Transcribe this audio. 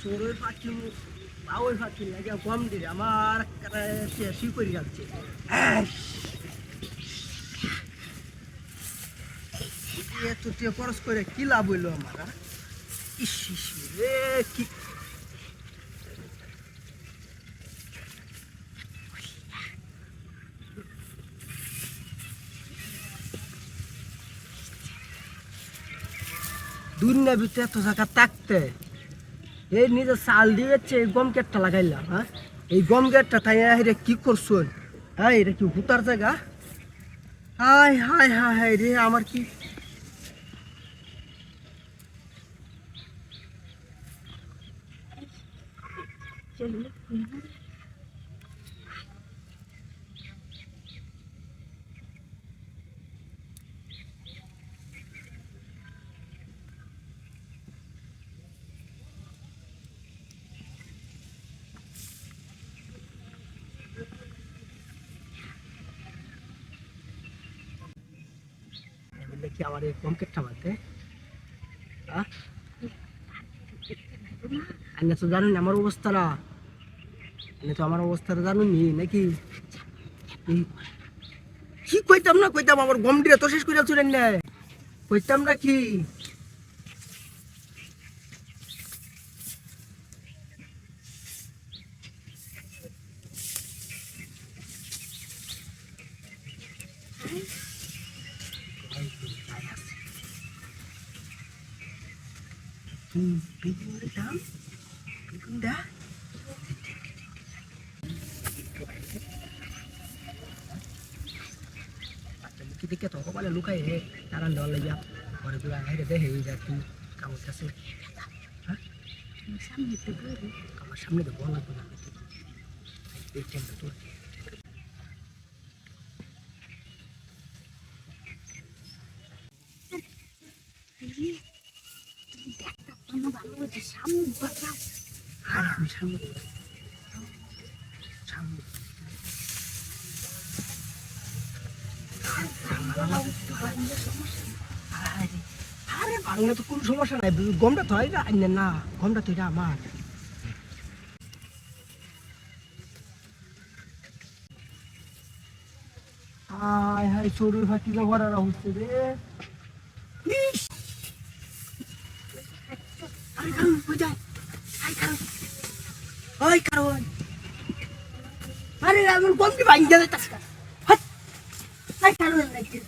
সরুই পাখি বাউই পাখি লাগে কম দিলে আমার শেষই করে যাচ্ছে খরচ করে কি লাভ হইল আমার? ইস রে, কি ভিতরে এত জায়গা থাকতে এই নিজে চাল দিয়েছে এই গম গেটটা লাগাইলাম হ্যাঁ? এই গম গেটটা তাই এটা কি করছুন হ্যাঁ এটা কি হুতার জায়গা? হাই হাই হাই হাই রে, আমার কি? বললে কি আমার এই গেটটা মারতে তো জানুন আমার অবস্থাটা। আইনা তো আমার অবস্থাটা জানুন নাকি? কি কইতাম না কইতাম আমার গম দিয়ে তো শেষ করে চলেন না কইতাম না কি? কি বেগুন দাম বেগুন দা আচ্ছা মুখে দেখে তো কপালে লুকাই হে নারায়ণ দেওয়ার লাগিয়া ঘরে ঘুরে আগে দেখে এই যা তুই কাগজ বড় আমার সামনে তো বলা তো না এই টাইমটা তোর কোনো ভালো হচ্ছে সামনে বাঁচা আর বাংলা তো কোনো সমস্যা নাই গমটা তো না আইনে না গমটা তো এটা আমার হায় হায় চড়ুই ফাঁকি ব্যবহার হচ্ছে রে। আরে কারণ বোঝায় আই কারণ ওই কারণ আরে এমন গমটি ভাঙি যাবে তাছাড়া হাট আই কারণ নাকি?